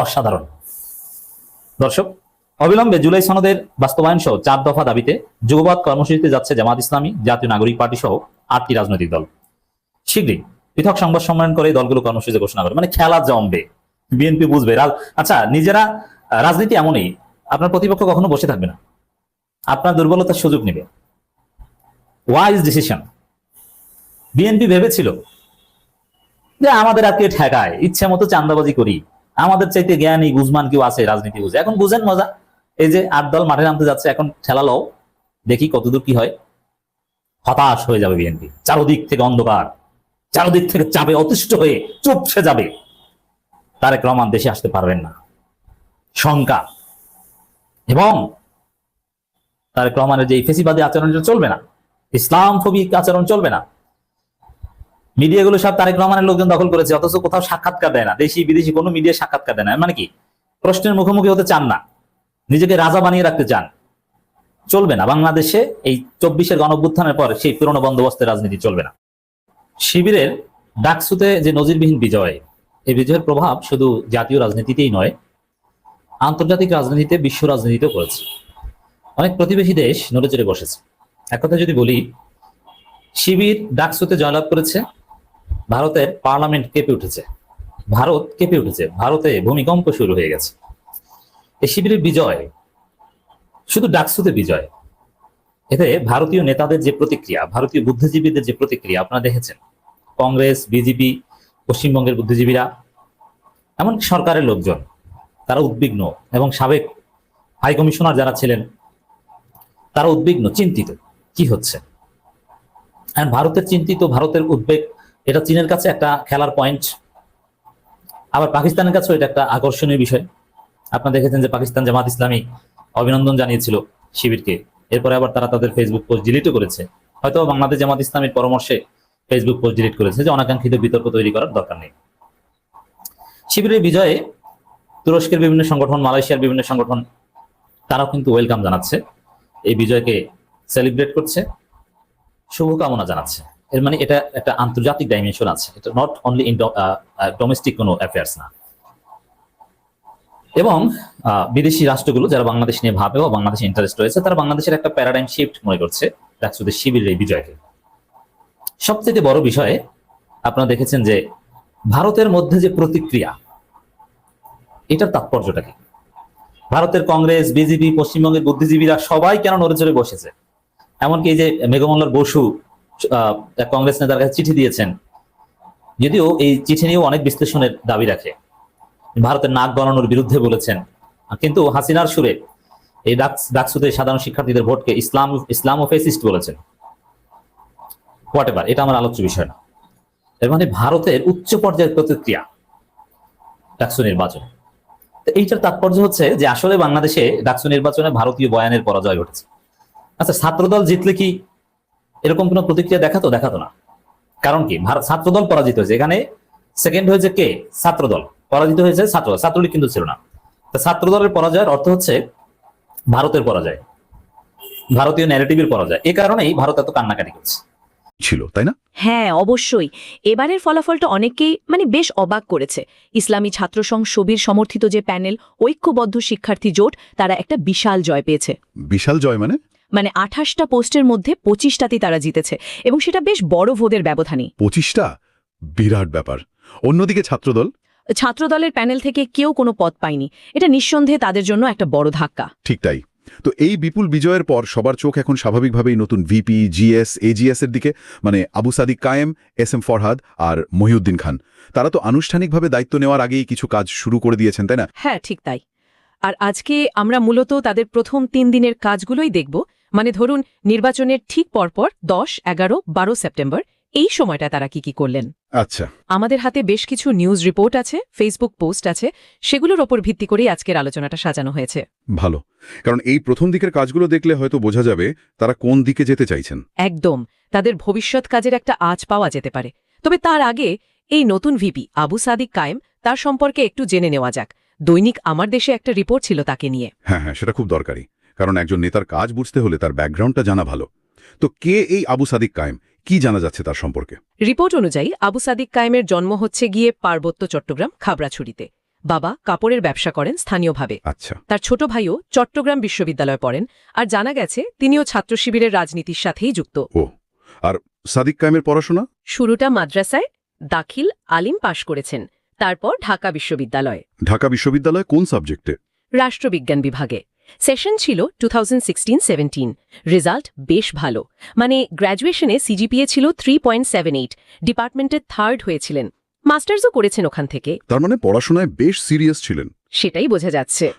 অসাধারণ। দর্শক, অবিলম্বে জুলাই সনদের বাস্তবায়ন সহ চার দফা দাবিতে যুগবাদ কর্মসূচিতে যাচ্ছে জামাত ইসলামী, জাতীয় নাগরিক পার্টি সহ আটটি রাজনৈতিক দল। শীঘ্রই পৃথক সংবাদ সম্মেলন করে দলগুলো কর্মসূচি ঘোষণা করে মানে খেলা জমবে। বিএনপি বুঝবে। আচ্ছা নিজেরা, রাজনীতি এমনই, আপনার প্রতিপক্ষ কখনো বসে থাকবে না। আপনার দুর্বলতার সুযোগ নেবে। ওয়াইজ ডিসিশন বিএনপি ভেবেছিল যে আমাদের আর কে ঠেকায় ইচ্ছে মতো চান্দাবাজি করি। আমাদের চাইতে জ্ঞানী, গুজমান কেউ আছে, রাজনীতি বুঝে। এখন বুঝেন মজা। এই যে আট দল মাঠে নামতে যাচ্ছে, এখন খেলা লও, দেখি কতদূর কি হয়। হতাশ হয়ে যাবে বিএনপি। চারোদিক থেকে অন্ধকার, চারোদিক থেকে চাপে, অতিষ্ঠ হয়ে চুপসে যাবে। তারেক রহমান দেশে আসতে পারবেন না। শঙ্কা। এবং তারেক রহমানের যে ফেসিবাদী আচরণটা চলবে না। ইসলাম ফবিক আচরণ চলবে না। মিডিয়াগুলো সব তারেক রহমানের লোকজন দখল করেছে, অথচ কোথাও সাক্ষাৎকার দেয় না। দেশি, বিদেশি কোনো মিডিয়া সাক্ষাৎকার দেয় না। মানে কি? প্রশ্নের মুখোমুখি হতে চান না। নিজেকে রাজা বানিয়ে রাখতে চান। চলবে না। বাংলাদেশে এই চব্বিশের গণভ্যুত্থানের পর সেই পুরনো বন্দোবস্তের রাজনীতি চলবে না। শিবিরের ডাকসুতে যে নজিরবিহীন বিজয়, এই বিজয়ের প্রভাব শুধু জাতীয় রাজনীতিতেই নয়, আন্তর্জাতিক রাজনীতিতে বিশ্ব রাজনীতিতেও পড়েছে। অনেক প্রতিবেশী দেশ নড়ে চড়ে বসেছে। এক কথা যদি বলি, শিবির ডাকসুতে জয়লাভ করেছে ভারতের পার্লামেন্ট কেঁপে উঠেছে। ভারত কেঁপে উঠেছে। ভারতে ভূমিকম্প শুরু হয়ে গেছে। এই শিবিরের বিজয় শুধু ডাকসুতে বিজয়। এতে ভারতীয় নেতাদের যে প্রতিক্রিয়া, ভারতীয় বুদ্ধিজীবীদের যে প্রতিক্রিয়া, আপনারা দেখেছেন। কংগ্রেস, বিজেপি, পশ্চিমবঙ্গের বুদ্ধিজীবীরা, এমনকি সরকারের লোকজন, তারা উদ্বিগ্ন এবং সাবেক হাই কমিশনার যারা ছিলেন, তারা উদ্বিগ্ন, চিন্তিত, কি হচ্ছে? ভারতের চিন্তিত, ভারতের উদ্বেগ এটা চীনের কাছে একটা খেলার পয়েন্ট আবার পাকিস্তানের কাছেও এটা একটা আকর্ষণীয় বিষয়। আপনারা দেখেছেন যে পাকিস্তান জামাত ইসলামী অভিনন্দন জানিয়েছিল শিবিরকে। এরপরে আবার তারা তাদের ফেসবুক পোস্ট ডিলিটও করেছে। হয়তো বাংলাদেশ জামাত ইসলামীর পরামর্শে ফেসবুক পোস্ট ডিলিট করেছে যে অনাকাঙ্ক্ষিত বিতর্ক তৈরি করার দরকার নেই। শিবিরের বিজয়ে তুরস্কের বিভিন্ন সংগঠন, মালয়েশিয়ার বিভিন্ন সংগঠন, তারাও কিন্তু ওয়েলকাম জানাচ্ছে। এই বিজয়কে সেলিব্রেট করছে। শুভকামনা জানাচ্ছে। এর মানে এটা একটা আন্তর্জাতিক ডাইমেনশন আছে। এটা নট অনলি ইন ডোমেস্টিক কোনো অ্যাফেয়ার্স না। এবং বিদেশি রাষ্ট্রগুলো যারা বাংলাদেশ নিয়ে ভাবে বা বাংলাদেশে ইন্টারেস্ট রয়েছে, তারা বাংলাদেশের একটা প্যারাডাইম শিফট মনে করছে। ডাকসুদের শিবিরের এই বিজয়কে। সবচেয়ে বড় বিষয়ে, আপনারা দেখেছেন যে ভারতের মধ্যে যে প্রতিক্রিয়া, এটার তাৎপর্যটা কি? ভারতের কংগ্রেস, বিজেপি, পশ্চিমবঙ্গের বুদ্ধিজীবীরা সবাই কেন নড়ে চড়ে বসেছে? এমনকি এই যে মেঘমল্লার বসু কংগ্রেস নেতার কাছে চিঠি দিয়েছেন। যদিও এই চিঠি নিয়েও অনেক বিশ্লেষণের দাবি রাখে। ভারতের নাক গণানোর বিরুদ্ধে বলেছেন। কিন্তু হাসিনার সুরে এই ডাকসুতে সাধারণ শিক্ষার্থীদের ভোটকে ইসলাম ইসলাম ও ফেসিস্ট বলেছেন। হোয়াট এটা আমার আলোচ্য বিষয় না। এর মানে ভারতের উচ্চ পর্যায়ের প্রতিক্রিয়া ডাকসু নির্বাচন। এইটার তাৎপর্য হচ্ছে যে আসলে বাংলাদেশে ডাকসু নির্বাচনে ভারতীয় বয়ানের পরাজয় ঘটেছে। আচ্ছা ছাত্রদল জিতলে কি এরকম কোনো প্রতিক্রিয়া দেখাতো? দেখাতো না। কারণ কি? ভারত ছাত্রদল পরাজিত হয়েছে। এখানে সেকেন্ড হয়েছে কে? ছাত্রদল। পরাজিত হয়েছে ছাত্রদল। ছাত্রলীগ কিন্তু ছিল না। তো ছাত্রদলের পরাজয়ের অর্থ হচ্ছে ভারতের পরাজয়। ভারতীয় ন্যারেটিভের পরাজয়। এ কারণেই ভারত এত কান্নাকাটি করছে। ছিল তাই না? হ্যাঁ অবশ্যই। এবারের ফলাফলটা অনেকেই মানে বেশ অবাক করেছে। ইসলামী ছাত্রসংঘ সবির সমর্থিত যে প্যানেল ঐক্যবদ্ধ শিক্ষার্থী জোট তারা একটা বিশাল জয় পেয়েছে। বিশাল জয় মানে? মানে আঠাশটা পোস্টের মধ্যে পঁচিশটাতেই তারা জিতেছে। এবং সেটা বেশ বড় ভোটের ব্যবধানই। পঁচিশটা? বিরাট ব্যাপার। অন্যদিকে ছাত্রদল? ছাত্রদলের প্যানেল থেকে কেউ কোনো পদ পায়নি। এটা নিঃসন্দেহে তাদের জন্য একটা বড় ধাক্কা। ঠিক তাই। তো এই বিপুল বিজয়ের পর সবার চোখ এখন স্বাভাবিকভাবেই নতুন ভিপি জিএস এজিএস এর দিকে মানে আবু সাদিক কায়েম এস এম ফরহাদ আর মহিউদ্দিন খান। তারা তো আনুষ্ঠানিকভাবে দায়িত্ব নেওয়ার আগেই কিছু কাজ শুরু করে দিয়েছেন তাই না? হ্যাঁ ঠিক তাই। আর আজকে আমরা মূলত তাদের প্রথম তিন দিনের কাজগুলোই দেখব। মানে ধরুন নির্বাচনের ঠিক পরপর দশ এগারো বারো সেপ্টেম্বর এই সময়টা তারা কি কি করলেন? আচ্ছা। আমাদের হাতে বেশ কিছু নিউজ রিপোর্ট আছে ফেসবুক পোস্ট আছে সেগুলোর ওপর ভিত্তি করেই আজকের আলোচনাটা সাজানো হয়েছে। ভালো। কারণ এই প্রথম দিকের কাজগুলো দেখলে হয়তো বোঝা যাবে তারা কোন দিকে যেতে চাইছেন। একদম। তাদের ভবিষ্যৎ কাজের একটা আজ পাওয়া যেতে পারে। তবে তার আগে এই নতুন ভিপি আবু সাদিক কায়েম তার সম্পর্কে একটু জেনে নেওয়া যাক। দৈনিক আমার দেশে একটা রিপোর্ট ছিল তাকে নিয়ে। হ্যাঁ হ্যাঁ সেটা খুব দরকারি। কারণ একজন নেতার কাজ বুঝতে হলে তার ব্যাকগ্রাউন্ডটা জানা ভালো। তো কে এই আবু সাদিক কায়েম? কি জানা যাচ্ছে তার সম্পর্কে? রিপোর্ট অনুযায়ী আবু সাদিক কায়েমের জন্ম হচ্ছে গিয়ে পার্বত্য চট্টগ্রাম খাগড়াছড়িতে বাবা কাপড়ের ব্যবসা করেন স্থানীয়ভাবে। আচ্ছা। তার ছোট ভাইও চট্টগ্রাম বিশ্ববিদ্যালয়ে পড়েন আর জানা গেছে তিনিও ছাত্র শিবিরের রাজনীতির সাথেই যুক্ত। ও আর সাদিক কায়েমের পড়াশোনা? শুরুটা মাদ্রাসায় দাখিল আলিম পাশ করেছেন তারপর ঢাকা বিশ্ববিদ্যালয়। ঢাকা বিশ্ববিদ্যালয় কোন সাবজেক্টে? রাষ্ট্রবিজ্ঞান বিভাগে। সেশন ছিল two thousand sixteen seventeen result বেশ ভালো। মানে গ্র্যাজুয়েশনে সিজিপিএ ছিল থ্রি পয়েন্ট সেভেন এইট ডিপার্টমেন্টের থার্ড হয়েছিলেন। মাস্টার্সও করেছেন ওখান থেকে। তার মানে পড়াশোনায় বেশ সিরিয়াস ছিলেন। সেটাই বোঝা যাচ্ছে।